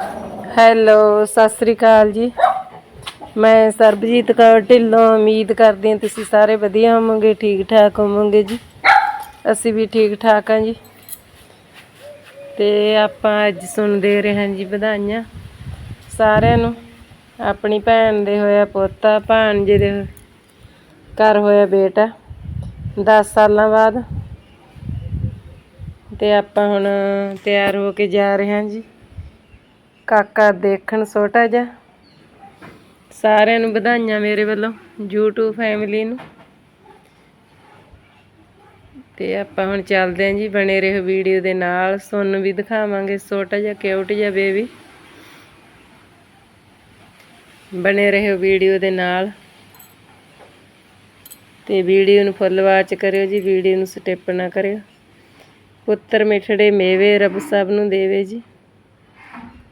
Hello, Sat Sri ਅਕਾਲ ਜੀ। ਮੈਂ ਸਰਬਜੀਤ ਕੌਰ ਢਿੱਲੋਂ, ਉਮੀਦ ਕਰਦੀ ਹਾਂ ਤੁਸੀਂ ਸਾਰੇ ਵਧੀਆ ਹੋਵੋਗੇ ਠੀਕ ਠਾਕ ਹੋਵੋਗੇ ਜੀ। ਅਸੀਂ ਵੀ ਠੀਕ ਠਾਕ ਹਾਂ ਜੀ। ਤੇ ਆਪਾਂ ਅੱਜ ਸੁਣਦੇ ਰਹੇ ਹਾਂ ਜੀ ਵਧਾਈਆਂ ਸਾਰਿਆਂ ਨੂੰ। ਆਪਣੀ ਭੈਣ ਦੇ ਹੋਇਆ ਪੋਤਾ ਭਾਣਜੇ ਦੇ ਘਰ ਹੋਇਆ ਬੇਟਾ। 10 ਸਾਲਾਂ ਬਾਅਦ। ਤੇ ਆਪਾਂ ਹੁਣ ਤਿਆਰ ਹੋ ਕੇ ਜਾ ਰਹੇ ਹਾਂ ਜੀ। ਕਾਕਾ ਦੇਖਣ ਛੋਟਾ ਜਿਹਾ। ਸਾਰਿਆਂ ਨੂੰ ਵਧਾਈਆਂ ਮੇਰੇ ਵੱਲੋਂ, YouTube ਫੈਮਿਲੀ ਨੂੰ। ਤੇ ਆਪਾਂ ਹੁਣ ਚੱਲਦੇ ਹਾਂ ਜੀ, ਬਣੇ ਰਹੋ ਵੀਡੀਓ ਦੇ ਨਾਲ। ਤੁਹਾਨੂੰ ਵੀ ਦਿਖਾਵਾਂਗੇ ਛੋਟਾ ਜਿਹਾ ਕਿਊਟ ਜਿਹਾ ਬੇਬੀ ਬਣੇ ਰਹੋ ਵੀਡੀਓ ਦੇ ਨਾਲ। ਤੇ ਵੀਡੀਓ ਨੂੰ ਫੁੱਲ ਵਾਚ ਕਰਿਓ ਜੀ, ਵੀਡੀਓ ਨੂੰ ਸਟਿਪ ਨਾ ਕਰਿਓ। ਪੁੱਤਰ ਮਿਠੜੇ ਮੇਵੇ, ਰੱਬ ਸਭ ਨੂੰ ਦੇਵੇ ਜੀ।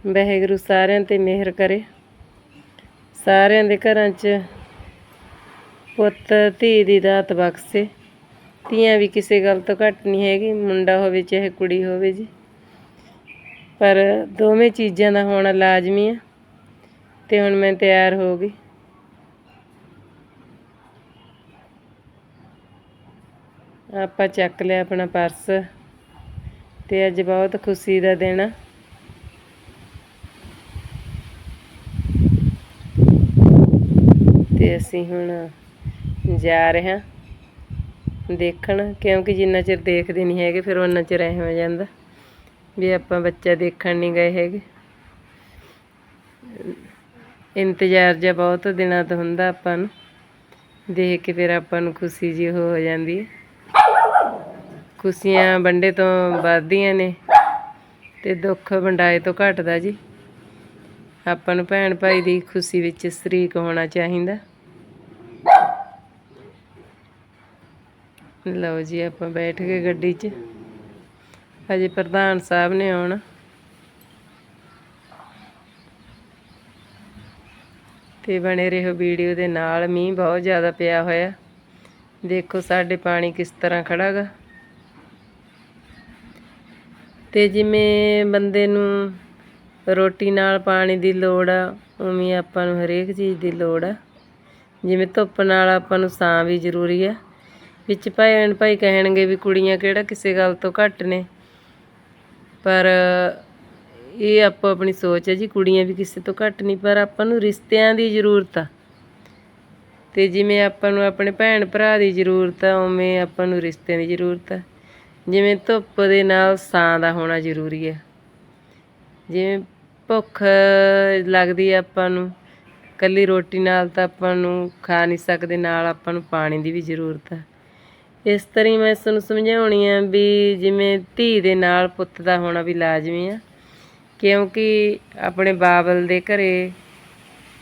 ਵਾਹਿਗੁਰੂ ਸਾਰਿਆਂ ਤੇ ਮਿਹਰ ਕਰੇ। ਸਾਰਿਆਂ ਦੇ ਘਰਾਂ 'ਚ ਪੁੱਤ, ਧੀ ਦੀ ਦਾਤ ਬਖਸ਼ੇ। ਧੀਆਂ ਵੀ ਕਿਸੇ ਗੱਲ ਤੋਂ ਘੱਟ ਨਹੀਂ ਹੈਗੀ, ਮੁੰਡਾ ਹੋਵੇ ਚਾਹੇ ਕੁੜੀ ਹੋਵੇ ਜੀ। ਪਰ ਦੋਵੇਂ ਚੀਜ਼ਾਂ ਦਾ ਹੋਣਾ ਲਾਜ਼ਮੀ ਆ ਤੇ ਹੁਣ ਮੈਂ ਤਿਆਰ ਹੋ ਗਈ। ਆਪਾਂ ਚੱਕ ਲਿਆ ਆਪਣਾ ਪਰਸ ਤੇ ਅੱਜ ਬਹੁਤ ਖੁਸ਼ੀ ਦਾ ਦਿਨ ਆ। ਤੇ ਅਸੀਂ ਹੁਣ ਜਾ ਰਹੇ ਹਾਂ ਦੇਖਣ, ਕਿਉਂਕਿ ਜਿੰਨਾ ਚਿਰ ਦੇਖਦੇ ਨਹੀਂ ਹੈਗੇ, ਫਿਰ ਉਹਨਾਂ ਚਿਰ ਐ ਹੋ ਜਾਂਦਾ ਵੀ ਆਪਾਂ ਬੱਚਾ ਦੇਖਣ ਨਹੀਂ ਗਏ ਹੈਗੇ। ਇੰਤਜ਼ਾਰ ਜਿਹਾ ਬਹੁਤ ਦਿਨਾਂ ਤੋਂ ਹੁੰਦਾ ਆਪਾਂ ਨੂੰ, ਦੇਖ ਕੇ ਫਿਰ ਆਪਾਂ ਨੂੰ ਖੁਸ਼ੀ ਜੀ ਹੋ ਜਾਂਦੀ ਹੈ। ਖੁਸ਼ੀਆਂ ਵੰਡੇ ਤੋਂ ਵੱਧਦੀਆਂ ਨੇ ਤੇ ਦੁੱਖ ਵੰਡਾਏ ਤੋਂ ਘਟਦਾ ਜੀ। ਆਪਾਂ ਨੂੰ ਭੈਣ ਭਾਈ ਦੀ ਖੁਸ਼ੀ ਵਿੱਚ ਸ਼ਰੀਕ ਹੋਣਾ ਚਾਹੀਦਾ। ਲਓ ਜੀ, ਆਪਾਂ ਬੈਠ ਗਏ ਗੱਡੀ 'ਚ। ਹਜੇ ਪ੍ਰਧਾਨ ਸਾਹਿਬ ਨੇ ਆਉਣਾ। ਤੇ ਬਣੇ ਰਹੋ ਵੀਡੀਓ ਦੇ ਨਾਲ। ਮੀਂਹ ਬਹੁਤ ਜ਼ਿਆਦਾ ਪਿਆ ਹੋਇਆ। ਦੇਖੋ ਸਾਡੇ ਪਾਣੀ ਕਿਸ ਤਰ੍ਹਾਂ ਖੜਾ ਗਾ ਤੇ ਜਿਵੇਂ ਬੰਦੇ ਨੂੰ ਰੋਟੀ ਨਾਲ ਪਾਣੀ ਦੀ ਲੋੜ ਆ, ਉਵੇਂ ਆਪਾਂ ਨੂੰ ਹਰੇਕ ਚੀਜ਼ ਦੀ ਲੋੜ ਆ। ਜਿਵੇਂ ਧੁੱਪ ਨਾਲ ਆਪਾਂ ਨੂੰ ਸਾਂ ਵੀ ਜ਼ਰੂਰੀ ਆ। ਵਿੱਚ ਭੈਣ ਭਾਈ ਕਹਿਣਗੇ ਵੀ ਕੁੜੀਆਂ ਕਿਹੜਾ ਕਿਸੇ ਗੱਲ ਤੋਂ ਘੱਟ ਨੇ। ਪਰ ਇਹ ਆਪੋ ਆਪਣੀ ਸੋਚ ਹੈ ਜੀ, ਕੁੜੀਆਂ ਵੀ ਕਿਸੇ ਤੋਂ ਘੱਟ ਨਹੀਂ, ਪਰ ਆਪਾਂ ਨੂੰ ਰਿਸ਼ਤਿਆਂ ਦੀ ਜ਼ਰੂਰਤ ਆ। ਤੇ ਜਿਵੇਂ ਆਪਾਂ ਨੂੰ ਆਪਣੇ ਭੈਣ ਭਰਾ ਦੀ ਜ਼ਰੂਰਤ ਆ, ਉਵੇਂ ਆਪਾਂ ਨੂੰ ਰਿਸ਼ਤਿਆਂ ਦੀ ਜ਼ਰੂਰਤ ਆ। ਜਿਵੇਂ ਧੁੱਪ ਦੇ ਨਾਲ ਸਾਂ ਦਾ ਹੋਣਾ ਜ਼ਰੂਰੀ ਹੈ ਜਿਵੇਂ ਭੁੱਖ ਲੱਗਦੀ ਹੈ ਆਪਾਂ ਨੂੰ, ਕੱਲੀ ਰੋਟੀ ਨਾਲ ਤਾਂ ਆਪਾਂ ਨੂੰ ਖਾ ਨਹੀਂ ਸਕਦੇ, ਨਾਲ ਆਪਾਂ ਨੂੰ ਪਾਣੀ ਦੀ ਵੀ ਜ਼ਰੂਰਤ ਹੈ ਇਸ ਤਰ੍ਹਾਂ ਹੀ ਮੈਂ ਨੂੰ ਸਮਝਾਉਣੀ ਆ ਵੀ ਜਿਵੇਂ ਧੀ ਦੇ ਨਾਲ ਪੁੱਤ ਦਾ ਹੋਣਾ ਵੀ ਲਾਜ਼ਮੀ ਆ, ਕਿਉਂਕਿ ਆਪਣੇ ਬਾਬਲ ਦੇ ਘਰੇ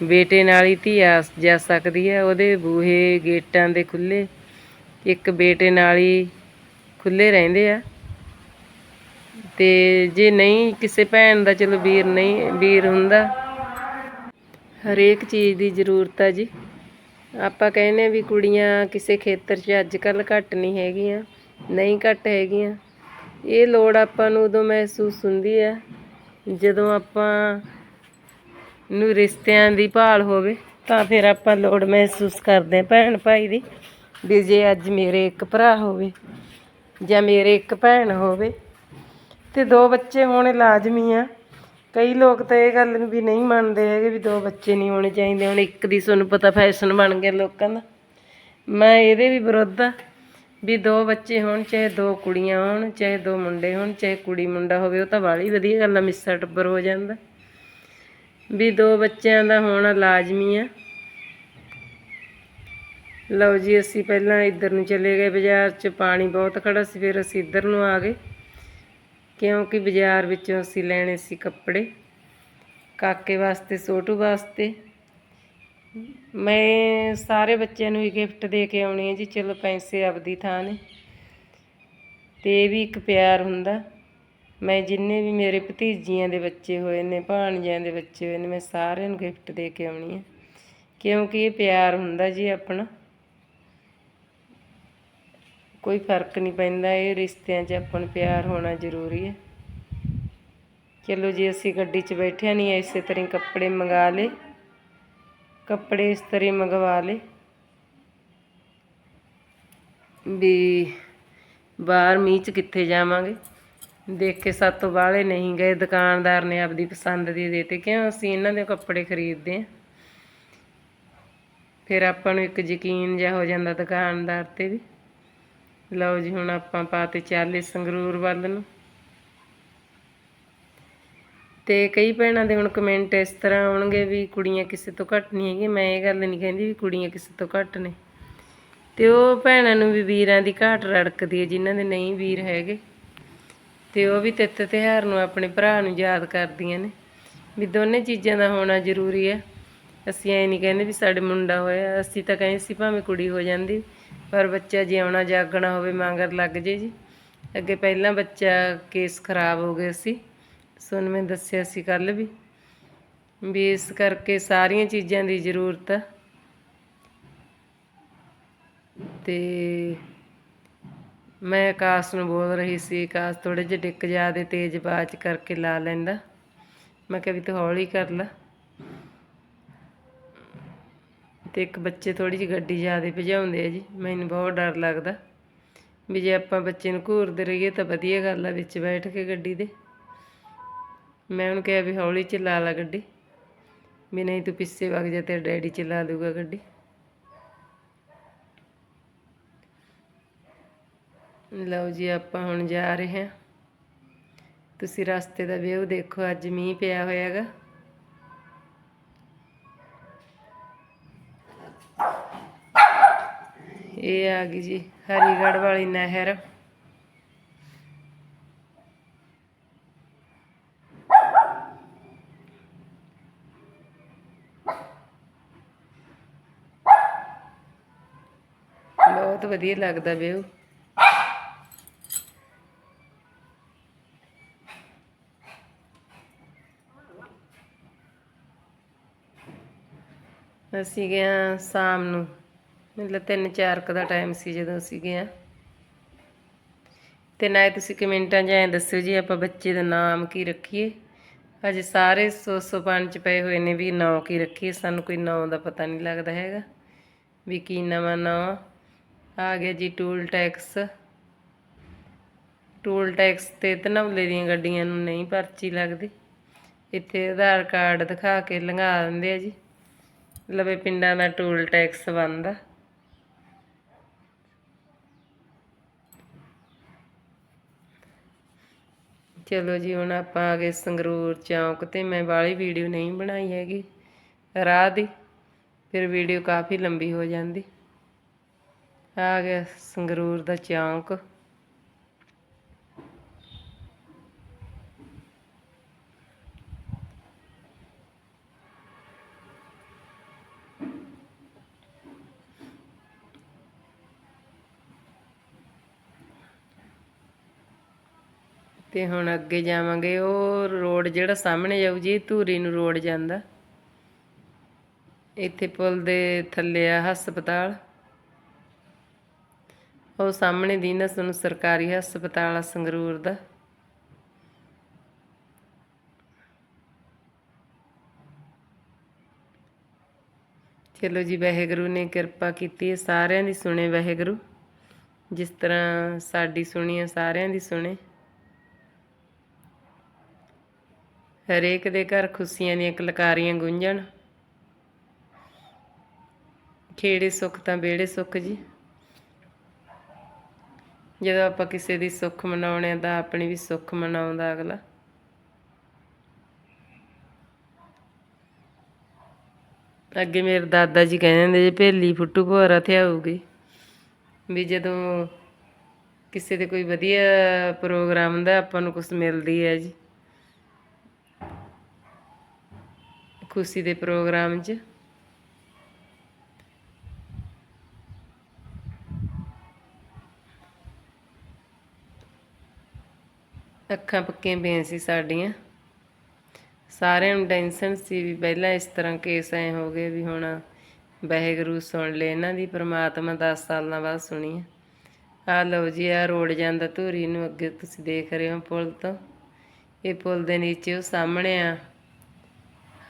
ਬੇਟੇ ਨਾਲ ਹੀ ਧੀ ਆ, ਜਾ ਸਕਦੀ ਹੈ ਉਹਦੇ ਬੂਹੇ ਗੇਟਾਂ ਦੇ ਖੁੱਲੇ, ਇੱਕ ਬੇਟੇ ਨਾਲ ਹੀ ਖੁੱਲੇ ਰਹਿੰਦੇ ਆ। ਤੇ ਜੇ ਨਹੀਂ ਕਿਸੇ ਭੈਣ ਦਾ, ਚਲੋ ਵੀਰ ਨਹੀਂ, ਵੀਰ ਹੁੰਦਾ। ਹਰੇਕ ਚੀਜ਼ ਦੀ ਜ਼ਰੂਰਤ ਆ ਜੀ। ਆਪਾਂ ਕਹਿੰਦੇ ਵੀ ਕੁੜੀਆਂ ਕਿਸੇ ਖੇਤਰ 'ਚ ਅੱਜ ਕੱਲ ਘੱਟ ਨਹੀਂ ਹੈਗੀਆਂ, ਨਹੀਂ ਘੱਟ ਹੈਗੀਆਂ। ਇਹ ਲੋੜ ਆਪਾਂ ਨੂੰ ਉਦੋਂ ਮਹਿਸੂਸ ਹੁੰਦੀ ਆ ਜਦੋਂ ਆਪਾਂ ਨੂੰ ਰਿਸ਼ਤਿਆਂ ਦੀ ਭਾਲ ਹੋਵੇ, ਤਾਂ ਫਿਰ ਆਪਾਂ ਲੋੜ ਮਹਿਸੂਸ ਕਰਦੇ ਹਾਂ ਭੈਣ ਭਾਈ ਦੀ ਵੀ ਜੇ ਅੱਜ ਮੇਰੇ ਇੱਕ ਭਰਾ ਹੋਵੇ ਜਾਂ ਮੇਰੇ ਇੱਕ ਭੈਣ ਹੋਵੇ। ਤੇ ਦੋ ਬੱਚੇ ਹੋਣੇ ਲਾਜ਼ਮੀ ਆ। ਕਈ ਲੋਕ ਤਾਂ ਇਹ ਗੱਲ ਨੂੰ ਵੀ ਨਹੀਂ ਮੰਨਦੇ ਹੈਗੇ ਵੀ ਦੋ ਬੱਚੇ ਨਹੀਂ ਹੋਣੇ ਚਾਹੀਦੇ, ਹੁਣ ਇੱਕ ਦੀ ਤੁਹਾਨੂੰ ਪਤਾ ਫੈਸ਼ਨ ਬਣ ਗਿਆ ਲੋਕਾਂ ਦਾ। ਮੈਂ ਇਹਦੇ ਵੀ ਵਿਰੁੱਧ ਆ ਵੀ ਦੋ ਬੱਚੇ ਹੋਣ, ਚਾਹੇ ਦੋ ਕੁੜੀਆਂ ਹੋਣ, ਚਾਹੇ ਦੋ ਮੁੰਡੇ ਹੋਣ, ਚਾਹੇ ਕੁੜੀ ਮੁੰਡਾ ਹੋਵੇ, ਉਹ ਤਾਂ ਵਾਲੀ ਵਧੀਆ ਗੱਲ ਆ, ਮਿੱਸਾ ਟੱਬਰ ਹੋ ਜਾਂਦਾ। ਵੀ ਦੋ ਬੱਚਿਆਂ ਦਾ ਹੋਣਾ ਲਾਜ਼ਮੀ ਆ। ਲਓ ਜੀ, ਅਸੀਂ ਪਹਿਲਾਂ ਇੱਧਰ ਨੂੰ ਚਲੇ ਗਏ ਬਾਜ਼ਾਰ 'ਚ, ਪਾਣੀ ਬਹੁਤ ਖੜਾ ਸੀ, ਫਿਰ ਅਸੀਂ ਇੱਧਰ ਨੂੰ ਆ ਗਏ। ਕਿਉਂਕਿ ਬਾਜ਼ਾਰ ਵਿੱਚੋਂ ਅਸੀਂ ਲੈਣੇ ਸੀ ਕੱਪੜੇ। ਕਾਕੇ ਵਾਸਤੇ ਛੋਟੂ ਵਾਸਤੇ। ਮੈਂ ਸਾਰੇ ਬੱਚਿਆਂ ਨੂੰ ਹੀ ਗਿਫਟ ਦੇ ਕੇ ਆਉਣੀ ਹੈ ਜੀ, ਚਲੋ ਪੈਸੇ ਆਪਦੀ ਥਾਂ ਨੇ। ਤੇ ਇਹ ਵੀ ਇੱਕ ਪਿਆਰ ਹੁੰਦਾ। ਮੈਂ ਜਿੰਨੇ ਵੀ ਮੇਰੇ ਭਤੀਜੀਆਂ ਦੇ ਬੱਚੇ ਹੋਏ ਨੇ, ਭਾਣਜਿਆਂ ਦੇ ਬੱਚੇ ਹੋਏ ਨੇ, ਮੈਂ ਸਾਰਿਆਂ ਨੂੰ ਗਿਫਟ ਦੇ ਕੇ ਆਉਣੀ ਹੈ ਕਿਉਂਕਿ ਇਹ ਪਿਆਰ ਹੁੰਦਾ ਜੀ ਆਪਣਾ। ਕੋਈ ਫ਼ਰਕ ਨਹੀਂ ਪੈਂਦਾ, ਇਹ ਰਿਸ਼ਤਿਆਂ 'ਚ ਆਪਾਂ ਨੂੰ ਪਿਆਰ ਹੋਣਾ ਜ਼ਰੂਰੀ ਹੈ। ਚਲੋ ਜੀ, ਅਸੀਂ ਗੱਡੀ 'ਚ ਬੈਠਿਆ ਨਹੀਂ ਇਸੇ ਤਰ੍ਹਾਂ ਹੀ ਕੱਪੜੇ ਮੰਗਾ ਲਏ। ਕੱਪੜੇ ਇਸ ਤਰ੍ਹਾਂ ਹੀ ਮੰਗਵਾ ਲਏ ਵੀ ਬਾਹਰ ਮੀਂਹ 'ਚ ਕਿੱਥੇ ਜਾਵਾਂਗੇ। ਦੇਖ ਕੇ ਸਾਤੋਂ ਬਾਹਲੇ ਨਹੀਂ ਗਏ, ਦੁਕਾਨਦਾਰ ਨੇ ਆਪਦੀ ਪਸੰਦ ਦੀ ਦੇਤੇ। ਕਿਉਂ? ਅਸੀਂ ਇਹਨਾਂ ਦੇ ਕੱਪੜੇ ਖਰੀਦਦੇ ਆ ਫਿਰ ਆਪਾਂ ਨੂੰ ਇੱਕ ਯਕੀਨ ਜਿਹਾ ਹੋ ਜਾਂਦਾ ਦੁਕਾਨਦਾਰ ਤੇ ਵੀ। ਲਓ ਜੀ, ਹੁਣ ਆਪਾਂ ਪਾਤੇ ਚਾਲੇ ਸੰਗਰੂਰ ਵੱਲ ਨੂੰ। ਤੇ ਕਈ ਭੈਣਾਂ ਦੇ ਹੁਣ ਕਮੈਂਟ ਇਸ ਤਰ੍ਹਾਂ ਆਉਣਗੇ ਵੀ ਕੁੜੀਆਂ ਕਿਸੇ ਤੋਂ ਘੱਟ ਨਹੀਂ ਹੈਗੀਆਂ। ਮੈਂ ਇਹ ਗੱਲ ਨਹੀਂ ਕਹਿੰਦੀ ਵੀ ਕੁੜੀਆਂ ਕਿਸੇ ਤੋਂ ਘੱਟ ਨੇ। ਤੇ ਉਹ ਭੈਣਾਂ ਨੂੰ ਵੀ ਵੀਰਾਂ ਦੀ ਘਾਟ ਰੜਕਦੀ ਹੈ, ਜਿਨ੍ਹਾਂ ਦੇ ਨਹੀਂ ਵੀਰ ਹੈਗੇ। ਤੇ ਉਹ ਵੀ ਤਿੱਤ ਤਿਉਹਾਰ ਨੂੰ ਆਪਣੇ ਭਰਾ ਨੂੰ ਯਾਦ ਕਰਦੀਆਂ ਨੇ। ਵੀ ਦੋਨੇ ਚੀਜ਼ਾਂ ਦਾ ਹੋਣਾ ਜ਼ਰੂਰੀ ਹੈ। ਅਸੀਂ ਐ ਨਹੀਂ ਕਹਿੰਦੇ ਵੀ ਸਾਡੇ ਮੁੰਡਾ ਹੋਇਆ, ਅਸੀਂ ਤਾਂ ਕਹਿੰਦੇ ਸੀ ਭਾਵੇਂ ਕੁੜੀ ਹੋ ਜਾਂਦੀ। ਪਰ ਬੱਚਾ ਜਿਉਣਾ ਜਾਗਣਾ ਹੋਵੇ ਮੰਗਰ ਲੱਗ ਜੇ ਜੀ। ਅੱਗੇ ਪਹਿਲਾਂ ਬੱਚਾ ਕੇਸ ਖਰਾਬ ਹੋ ਗਏ ਸੀ। ਸੁਣ ਮੈਂ ਦੱਸਿਆ ਸੀ ਕੱਲ ਵੀ ਵੀ ਇਸ ਕਰਕੇ ਸਾਰੀਆਂ ਚੀਜ਼ਾਂ ਦੀ ਜ਼ਰੂਰਤ ਆ। ਤੇ ਮੈਂ ਆਕਾਸ਼ ਨੂੰ ਬੋਲ ਰਹੀ ਸੀ, ਆਕਾਸ਼ ਥੋੜੇ ਜਿਹਾ ਡਿੱਕ ਜਾਦੇ ਤੇਜ਼ ਬਾਜ ਕਰਕੇ ਲਾ ਲੈਂਦਾ। ਮੈਂ ਕਿਹਾ ਵੀ ਤੂੰ ਹੌਲੀ ਕਰ ਲੈ। ਤੇ ਇੱਕ ਬੱਚੇ ਥੋੜੀ ਜਿਹੀ ਗੱਡੀ ਜ਼ਿਆਦਾ ਭਜਾਉਂਦੇ ਆ ਜੀ, ਮੈਨੂੰ ਬਹੁਤ ਡਰ ਲੱਗਦਾ। ਵੀ ਜੇ ਆਪਾਂ ਬੱਚੇ ਨੂੰ ਘੂਰਦੇ ਰਹੀਏ ਤਾਂ ਵਧੀਆ ਗੱਲ ਆ ਵਿੱਚ ਬੈਠ ਕੇ ਗੱਡੀ ਦੇ ਮੈਂ ਉਹਨੂੰ ਕਿਹਾ ਵੀ ਹੌਲੀ ਚਲਾ ਲਾ ਗੱਡੀ। ਵੀ ਨਹੀਂ ਤੂੰ ਪਿੱਛੇ ਵਗ ਜਾ, ਤੇਰਾ ਡੈਡੀ ਚਲਾ ਦੂਗਾ ਗੱਡੀ। ਲਓ ਜੀ, ਆਪਾਂ ਹੁਣ ਜਾ ਰਹੇ ਹਾਂ। ਤੁਸੀਂ ਰਸਤੇ ਦਾ ਵਿਊ ਦੇਖੋ, ਅੱਜ ਮੀਂਹ ਪਿਆ ਹੋਇਆਗਾ। ਇਹ ਆ ਗਈ ਜੀ ਹਰੀਗੜ੍ਹ ਵਾਲੀ ਨਹਿਰ। ਬਹੁਤ ਵਧੀਆ ਲੱਗਦਾ ਵਿਊ। ਅਸੀਂ ਗਏ ਹਾਂ ਸ਼ਾਮ ਨੂੰ। ਮਤਲਬ 3-4 ਕ ਦਾ ਟਾਈਮ ਸੀ ਜਦੋਂ ਅਸੀਂ ਗਏ ਹਾਂ। ਤੇ ਨਾ ਤੁਸੀਂ ਕਮੈਂਟਾਂ 'ਚ ਐਂ ਦੱਸਿਓ ਜੀ, ਆਪਾਂ ਬੱਚੇ ਦਾ ਨਾਮ ਕੀ ਰੱਖੀਏ? ਅਜੇ ਸਾਰੇ ਸੌ ਸੌ ਪੰਜ 'ਚ ਪਏ ਹੋਏ ਨੇ ਵੀ ਨਾਂ ਕੀ ਰੱਖੀਏ, ਸਾਨੂੰ ਕੋਈ ਨਾਂ ਦਾ ਪਤਾ ਨਹੀਂ ਲੱਗਦਾ ਹੈਗਾ। ਵੀ ਕੀ ਨਵਾਂ ਨਾਂ? ਆ ਗਿਆ ਜੀ ਟੂਲ ਟੈਕਸ। ਟੂਲ ਟੈਕਸ ਤੇ ਧਨੌਲੇ ਦੀਆਂ ਗੱਡੀਆਂ ਨੂੰ ਨਹੀਂ ਪਰਚੀ ਲੱਗਦੀ। ਇੱਥੇ ਆਧਾਰ ਕਾਰਡ ਦਿਖਾ ਕੇ ਲੰਘਾ ਦਿੰਦੇ ਆ ਜੀ। ਲਵੇ ਪਿੰਡਾਂ ਦਾ ਟੂਲ ਟੈਕਸ ਬਣਦਾ। ਚਲੋ ਜੀ, ਹੁਣ ਆਪਾਂ ਆ ਗਏ ਸੰਗਰੂਰ ਚੌਂਕ ਤੇ। ਮੈਂ ਵਾਲੀ ਵੀਡੀਓ ਨਹੀਂ ਬਣਾਈ ਹੈਗੀ। ਰਾਹ ਦੀ, ਫਿਰ ਵੀਡੀਓ ਕਾਫੀ ਲੰਬੀ ਹੋ ਜਾਂਦੀ। ਆ ਗਿਆ ਸੰਗਰੂਰ ਦਾ ਚੌਂਕ। ਤੇ ਹੁਣ ਅੱਗੇ ਜਾਵਾਂਗੇ, ਉਹ ਰੋਡ ਜਿਹੜਾ ਸਾਹਮਣੇ ਜਾਊ ਜੀ, ਧੂਰੀ ਨੂੰ ਰੋਡ ਜਾਂਦਾ। ਇੱਥੇ ਪੁਲ ਦੇ ਥੱਲੇ ਆ ਹਸਪਤਾਲ। ਉਹ ਸਾਹਮਣੇ ਦੀ ਨਾ ਸਾਨੂੰ ਸਰਕਾਰੀ ਹਸਪਤਾਲ ਆ ਸੰਗਰੂਰ ਦਾ। ਚਲੋ ਜੀ, ਵਾਹਿਗੁਰੂ ਨੇ ਕਿਰਪਾ ਕੀਤੀ ਹੈ, ਸਾਰਿਆਂ ਦੀ ਸੁਣੇ ਵਾਹਿਗੁਰੂ। ਜਿਸ ਤਰ੍ਹਾਂ ਸਾਡੀ ਸੁਣੀ ਹੈ ਸਾਰਿਆਂ ਦੀ ਸੁਣੇ। ਹਰੇਕ ਦੇ ਘਰ ਖੁਸ਼ੀਆਂ ਦੀਆਂ ਕਲਕਾਰੀਆਂ ਗੁੰਜਣ। ਖੇੜੇ ਸੁੱਖ ਤਾਂ ਬੇੜੇ ਸੁੱਖ ਜੀ। ਜਦੋਂ ਆਪਾਂ ਕਿਸੇ ਦੀ ਸੁੱਖ ਮਨਾਉਣੇ ਆ ਤਾਂ ਆਪਣੀ ਵੀ ਸੁੱਖ ਮਨਾਉਂਦਾ ਅਗਲਾ। ਅੱਗੇ ਮੇਰੇ ਦਾਦਾ ਜੀ ਕਹਿੰਦੇ ਹੁੰਦੇ ਜੇ ਭੇਲੀ ਫੁੱਟੂ ਭੋਰਾ ਥਿਆਊਗੀ ਵੀ ਜਦੋਂ ਕਿਸੇ ਦੇ ਕੋਈ ਵਧੀਆ ਪ੍ਰੋਗਰਾਮ ਦਾ ਆਪਾਂ ਨੂੰ ਕੁਝ ਮਿਲਦੀ ਹੈ ਜੀ। ਖੁਸ਼ੀ ਦੇ ਪ੍ਰੋਗਰਾਮ 'ਚ ਅੱਖਾਂ ਪੱਕੀਆਂ ਪਈਆਂ ਸੀ ਸਾਡੀਆਂ। ਸਾਰਿਆਂ ਨੂੰ ਟੈਨਸ਼ਨ ਸੀ ਵੀ ਪਹਿਲਾਂ ਇਸ ਤਰ੍ਹਾਂ ਕੇਸ ਐ ਹੋ ਗਏ ਵੀ ਹੁਣ ਵਾਹਿਗੁਰੂ ਸੁਣ ਲੈ, ਇਹਨਾਂ ਦੀ ਪ੍ਰਮਾਤਮਾ 10 ਸਾਲਾਂ ਬਾਅਦ ਸੁਣੀ ਆ ਲਓ ਜੀ ਆ ਰੋੜ ਜਾਂਦਾ ਧੂਰੀ ਨੂੰ ਅੱਗੇ ਤੁਸੀਂ ਦੇਖ ਰਹੇ ਹੋ ਪੁਲ ਤੋਂ। ਇਹ ਪੁਲ ਦੇ ਨੀਚੇ ਉਹ ਸਾਹਮਣੇ ਆ।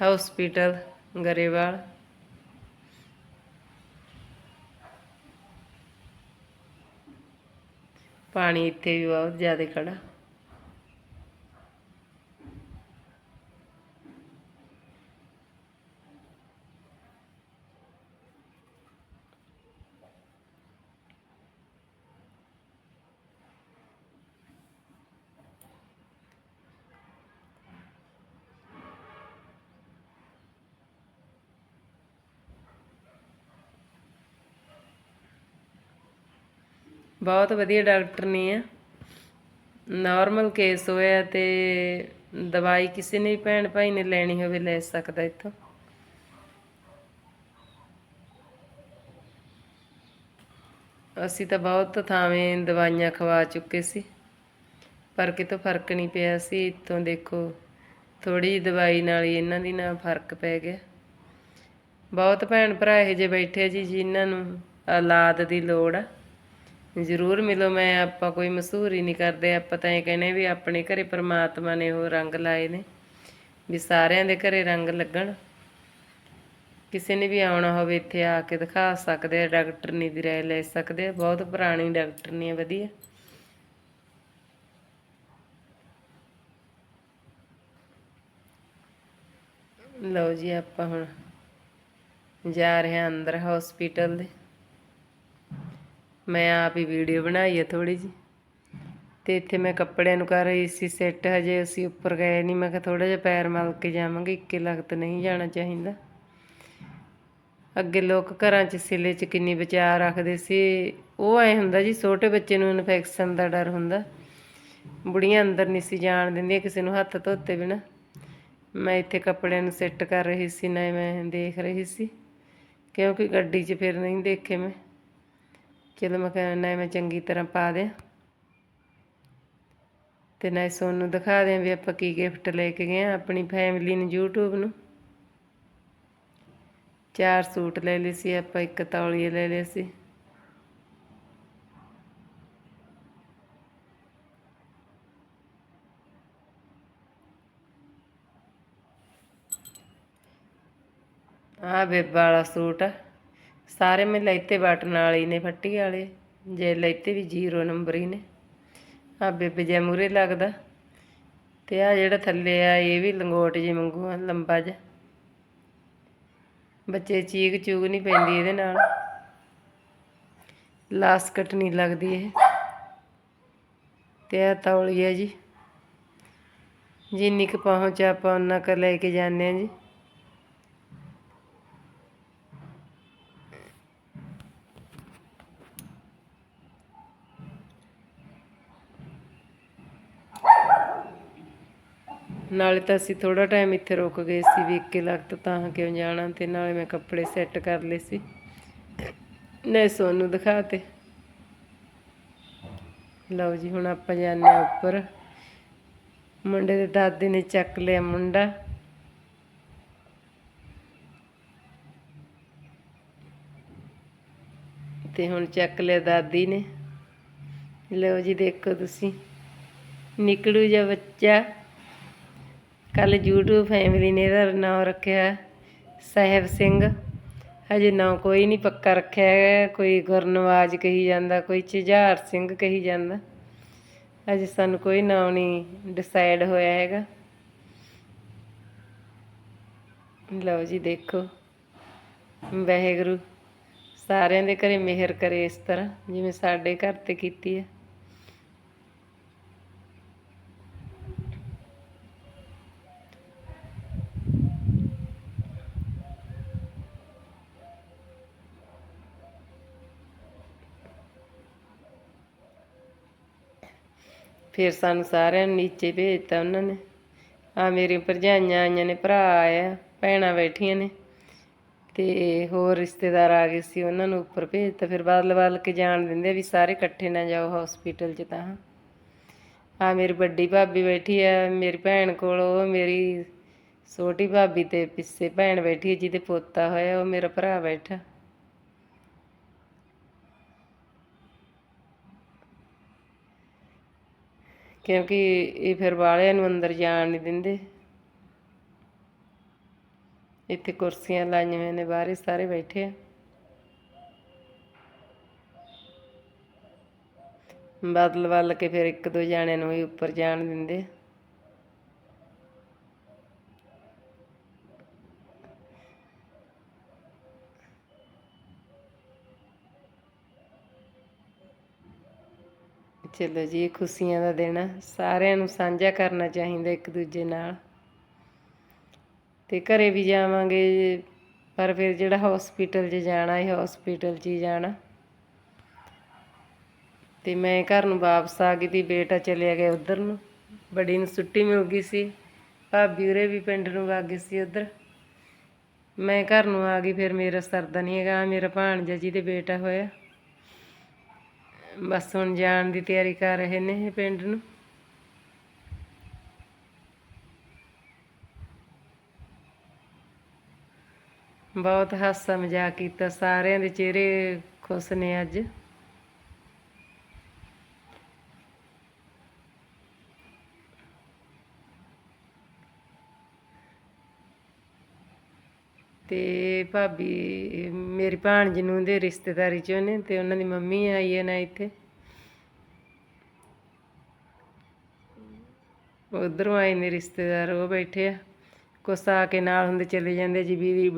ਹਸਪੀਟਲ ਗਰੇਵਾਲ। ਪਾਣੀ ਇੱਥੇ ਵੀ ਬਹੁਤ ਜ਼ਿਆਦਾ ਖੜਾ। ਬਹੁਤ ਵਧੀਆ ਡਾਕਟਰ ਨੇ ਆ। ਨਾਰਮਲ ਕੇਸ ਹੋਇਆ ਤੇ ਦਵਾਈ ਕਿਸੇ ਨੇ ਭੈਣ ਭਾਈ ਨੇ ਲੈਣੀ ਹੋਵੇ ਲੈ ਸਕਦਾ ਇੱਥੋਂ। ਅਸੀਂ ਤਾਂ ਬਹੁਤ ਥਾਵੇਂ ਦਵਾਈਆਂ ਖਵਾ ਚੁੱਕੇ ਸੀ, ਪਰ ਕਿਤੋਂ ਫ਼ਰਕ ਨਹੀਂ ਪਿਆ ਸੀ। ਇੱਥੋਂ ਦੇਖੋ ਥੋੜੀ ਦਵਾਈ ਨਾਲ ਹੀ ਇਹਨਾਂ ਦੀ ਨਾ ਫ਼ਰਕ ਪੈ ਗਿਆ। ਬਹੁਤ ਭੈਣ ਭਰਾ ਇਹੋ ਜਿਹੇ ਬੈਠੇ ਜੀ, ਜਿਨ੍ਹਾਂ ਨੂੰ ਔਲਾਦ ਦੀ ਲੋੜ ਆ। ਜ਼ਰੂਰ ਮਿਲੋ, ਮੈਂ ਆਪਾਂ ਕੋਈ ਮਸ਼ਹੂਰੀ ਨਹੀਂ ਕਰਦੇ। ਆਪਾਂ ਤਾਂ ਇਹ ਕਹਿੰਦੇ ਵੀ ਆਪਣੇ ਘਰੇ ਪਰਮਾਤਮਾ ਨੇ ਉਹ ਰੰਗ ਲਾਏ ਨੇ, ਵੀ ਸਾਰਿਆਂ ਦੇ ਘਰੇ ਰੰਗ ਲੱਗਣ। ਕਿਸੇ ਨੇ ਵੀ ਆਉਣਾ ਹੋਵੇ, ਇੱਥੇ ਆ ਕੇ ਦਿਖਾ ਸਕਦੇ ਆ ਡਾਕਟਰਨੀ ਦੀ ਰਾਏ ਲੈ ਸਕਦੇ ਆ। ਬਹੁਤ ਪੁਰਾਣੀ ਡਾਕਟਰਨੀ ਆ ਵਧੀਆ। ਲਓ ਜੀ, ਆਪਾਂ ਹੁਣ ਜਾ ਰਹੇ ਹਾਂ ਅੰਦਰ ਹਸਪੀਟਲ ਦੇ। ਮੈਂ ਆਪ ਹੀ ਵੀਡੀਓ ਬਣਾਈ ਹੈ ਥੋੜੀ ਜੀ ਤੇ ਇੱਥੇ ਮੈਂ ਕੱਪੜਿਆਂ ਨੂੰ ਕਰ ਰਹੀ ਸੀ ਸੈੱਟ ਹਜੇ ਅਸੀਂ ਉੱਪਰ ਗਏ ਨਹੀਂ ਮੈਂ ਕਿਹਾ ਥੋੜਾ ਜਿਹਾ ਪੈਰ ਮਲ ਕੇ ਜਾਵਾਂਗੇ, ਇੱਕੇ ਲਗਤ ਨਹੀਂ ਜਾਣਾ ਚਾਹੀਦਾ। ਅੱਗੇ ਲੋਕ ਘਰਾਂ 'ਚ ਸਿਲੇ 'ਚ ਕਿੰਨੀ ਬਚਾਅ ਰੱਖਦੇ ਸੀ। ਉਹ ਐ ਹੁੰਦਾ ਜੀ, ਛੋਟੇ ਬੱਚੇ ਨੂੰ ਇਨਫੈਕਸ਼ਨ ਦਾ ਡਰ ਹੁੰਦਾ। ਬੁੜੀਆਂ ਅੰਦਰ ਨਹੀਂ ਸੀ ਜਾਣ ਦਿੰਦੀਆਂ ਕਿਸੇ ਨੂੰ ਹੱਥ ਧੋਤੇ ਬਿਨਾ। ਮੈਂ ਇੱਥੇ ਕੱਪੜਿਆਂ ਨੂੰ ਸੈੱਟ ਕਰ ਰਹੀ ਸੀ, ਨਾ ਮੈਂ ਦੇਖ ਰਹੀ ਸੀ। ਕਿਉਂਕਿ ਗੱਡੀ 'ਚ ਫਿਰ ਨਹੀਂ ਦੇਖੇ ਮੈਂ। ਚਲੋ ਮੈਂ ਕਿਹਾ ਨਾ ਮੈਂ ਚੰਗੀ ਤਰ੍ਹਾਂ ਪਾ ਦਿਆਂ, ਤੇ ਨਾ ਸੋਨੂੰ ਦਿਖਾ ਦਿਆਂ ਵੀ ਆਪਾਂ ਕੀ ਗਿਫਟ ਲੈ ਕੇ ਗਏ ਆ ਆਪਣੀ ਫੈਮਿਲੀ ਨੂੰ, YouTube ਨੂੰ। ਚਾਰ ਸੂਟ ਲੈ ਲਏ ਸੀ, ਆਪਾਂ ਇੱਕ ਤੌਲੀਏ ਲੈ ਲਏ ਸੀ। ਆ ਬੇਬਾ ਵਾਲਾ ਸੂਟ ਆ। ਸਾਰੇ ਮੈਂ ਲੈਤੇ ਬਟਨ ਵਾਲੇ ਨੇ ਫੱਟੀ ਵਾਲੇ। ਜੇ ਲੈਤੇ ਵੀ ਜ਼ੀਰੋ ਨੰਬਰ ਹੀ ਨੇ। ਆ ਬੇਬੇ ਜੇ ਮੂਰੇ ਲੱਗਦਾ। ਤੇ ਆ ਜਿਹੜਾ ਥੱਲੇ ਆ, ਇਹ ਵੀ ਲੰਗੋਟ ਜੀ ਵਾਂਗੂ ਆ, ਲੰਬਾ ਜਿਹਾ। ਬੱਚੇ ਚੀਕ ਚੂਗ ਨਹੀਂ ਪੈਂਦੀ ਇਹਦੇ ਨਾਲ। ਲਾਸਕਟ ਨਹੀਂ ਲੱਗਦੀ ਇਹ। ਤੇ ਆ ਹੈ ਜੀ। ਜਿੰਨੀ ਕੁ ਪਹੁੰਚ ਆਪਾਂ ਉਹਨਾਂ ਕ ਲੈ ਕੇ ਜਾਂਦੇ ਆ ਜੀ। ਨਾਲੇ ਤਾਂ ਅਸੀਂ ਥੋੜਾ ਟਾਈਮ ਇੱਥੇ ਰੁਕ ਗਏ ਸੀ ਵੀ ਇੱਕੇ ਲਗਤ ਤਾਂ ਕਿਉਂ ਜਾਣਾ ਤੇ ਨਾਲੇ ਮੈਂ ਕੱਪੜੇ ਸੈੱਟ ਕਰ ਲਏ ਸੀ। ਨੇ ਸੋਨੂੰ ਦਿਖਾਤੇ। ਲਓ ਜੀ, ਹੁਣ ਆਪਾਂ ਜਾਂਦੇ ਆ ਉੱਪਰ। ਮੁੰਡੇ ਦੇ ਦਾਦੇ ਨੇ ਚੱਕ ਲਿਆ ਮੁੰਡਾ। ਤੇ ਹੁਣ ਚੱਕ ਲਿਆ ਦਾਦੀ ਨੇ। ਲਓ ਜੀ, ਦੇਖੋ ਤੁਸੀਂ। ਨਿਕਲੂ ਜਿਹਾ ਬੱਚਾ। ਕੱਲ YouTube ਫੈਮਿਲੀ ਨੇ ਇਹਦਾ ਨਾਮ ਰੱਖਿਆ ਸਾਹਿਬ ਸਿੰਘ। ਹਜੇ ਨਾਂ ਕੋਈ ਨਹੀਂ ਪੱਕਾ ਰੱਖਿਆ ਹੈ ਕੋਈ ਗੁਰਨਵਾਜ ਕਹੀ ਜਾਂਦਾ, ਕੋਈ ਝੁਝਾਰ ਸਿੰਘ ਕਹੀ ਜਾਂਦਾ। ਅਜੇ ਸਾਨੂੰ ਕੋਈ ਨਾਮ ਨਹੀਂ ਡਿਸਾਈਡ ਹੋਇਆ ਹੈਗਾ। ਲਓ ਜੀ ਦੇਖੋ। ਵਾਹਿਗੁਰੂ, ਸਾਰਿਆਂ ਦੇ ਘਰੇ ਮਿਹਰ ਕਰੇ ਇਸ ਤਰ੍ਹਾਂ, ਜਿਵੇਂ ਸਾਡੇ ਘਰ ਤੇ ਕੀਤੀ ਹੈ। ਫਿਰ ਸਾਨੂੰ ਸਾਰਿਆਂ ਨੂੰ ਨੀਚੇ ਭੇਜਤਾ ਉਹਨਾਂ ਨੇ। ਆ ਮੇਰੀ ਭਰਜਾਈਆਂ ਆਈਆਂ ਨੇ, ਭਰਾ ਆਇਆ, ਭੈਣਾਂ ਬੈਠੀਆਂ ਨੇ। ਤੇ ਹੋਰ ਰਿਸ਼ਤੇਦਾਰ ਆ ਗਏ ਸੀ, ਉਹਨਾਂ ਨੂੰ ਉੱਪਰ ਭੇਜਤਾ। ਫਿਰ ਬਦਲ ਬਦਲ ਕੇ ਜਾਣ ਦਿੰਦੇ ਵੀ ਸਾਰੇ ਇਕੱਠੇ ਨਾ ਜਾਓ ਹਸਪੀਟਲ 'ਚ ਤਾਂ। ਆ ਮੇਰੀ ਵੱਡੀ ਭਾਬੀ ਬੈਠੀ ਆ, ਮੇਰੀ ਭੈਣ ਕੋਲ, ਉਹ ਮੇਰੀ ਛੋਟੀ ਭਾਬੀ ਤੇ ਪਿੱਛੇ ਭੈਣ ਬੈਠੀ ਹੈ ਜਿਹਦੇ ਪੋਤਾ ਹੋਇਆ, ਉਹ ਮੇਰਾ ਭਰਾ ਬੈਠਾ। ਕਿਉਂਕਿ ਇਹ ਫਿਰ ਵਾਲਿਆਂ ਨੂੰ ਅੰਦਰ ਜਾਣ ਨਹੀਂ ਦਿੰਦੇ। ਇੱਥੇ ਕੁਰਸੀਆਂ ਲਾਈਆਂ ਹੋਈਆਂ ਨੇ, ਬਾਹਰੇ ਸਾਰੇ ਬੈਠੇ ਆ। ਬਦਲ ਬਦਲ ਕੇ ਫਿਰ ਇੱਕ ਦੋ ਜਾਣਿਆਂ ਨੂੰ ਹੀ ਉੱਪਰ ਜਾਣ ਦਿੰਦੇ। ਚਲੋ ਜੀ ਇਹ ਖੁਸ਼ੀਆਂ ਦਾ ਦਿਨ ਆ। ਸਾਰਿਆਂ ਨੂੰ ਸਾਂਝਾ ਕਰਨਾ ਚਾਹੀਦਾ ਇੱਕ ਦੂਜੇ ਨਾਲ। ਤੇ ਘਰੇ ਵੀ ਜਾਵਾਂਗੇ, ਪਰ ਫਿਰ ਜਿਹੜਾ ਹਸਪੀਟਲ 'ਚ ਜਾਣਾ, ਇਹ ਹਸਪੀਟਲ 'ਚ ਹੀ ਜਾਣਾ। ਤੇ ਮੈਂ ਘਰ ਨੂੰ ਵਾਪਸ ਆ ਗਈ ਤੀ, ਬੇਟਾ ਚਲਿਆ ਗਿਆ ਉਧਰ ਨੂੰ। ਬੜੀ ਨੂੰ ਛੁੱਟੀ ਮਿਲ ਗਈ ਸੀ। ਭਾਬੀ ਉਰੇ ਵੀ ਪਿੰਡ ਨੂੰ ਵਗ ਗਈ ਸੀ ਉਧਰ। ਮੈਂ ਘਰ ਨੂੰ ਆ ਗਈ, ਫਿਰ ਮੇਰਾ ਸਰਦਾ ਨਹੀਂ ਹੈਗਾ। ਆਹ ਮੇਰਾ ਭਾਣਜਾ ਜੀ ਦੇ ਬੇਟਾ ਹੋਇਆ। ਬਸ ਹੁਣ ਜਾਣ ਦੀ ਤਿਆਰੀ ਕਰ ਰਹੇ ਨੇ ਇਹ ਪਿੰਡ ਨੂੰ। ਬਹੁਤ ਹਾਸਾ ਮਜ਼ਾਕ ਕੀਤਾ, ਸਾਰਿਆਂ ਦੇ ਚਿਹਰੇ ਖੁਸ਼ ਨੇ ਅੱਜ। ਤੇ ਭਾਬੀ ਮੇਰੀ ਭਾਣਜੀ ਨੂੰ ਦੇ ਰਿਸ਼ਤੇਦਾਰੀ ਚੋਂ ਨੇ ਤੇ ਉਹਨਾਂ ਦੀ ਮੰਮੀ ਆਈ ਹੈ ਨਾ ਇੱਥੇ। ਉਧਰੋਂ ਆਏ ਨੇ ਰਿਸ਼ਤੇਦਾਰ, ਉਹ ਬੈਠੇ ਆ। ਕੁਛ ਆ ਕੇ ਨਾਲ ਹੁੰਦੇ ਚਲੇ ਜਾਂਦੇ ਜੀ ਵੀ ਵੀਡੀਓ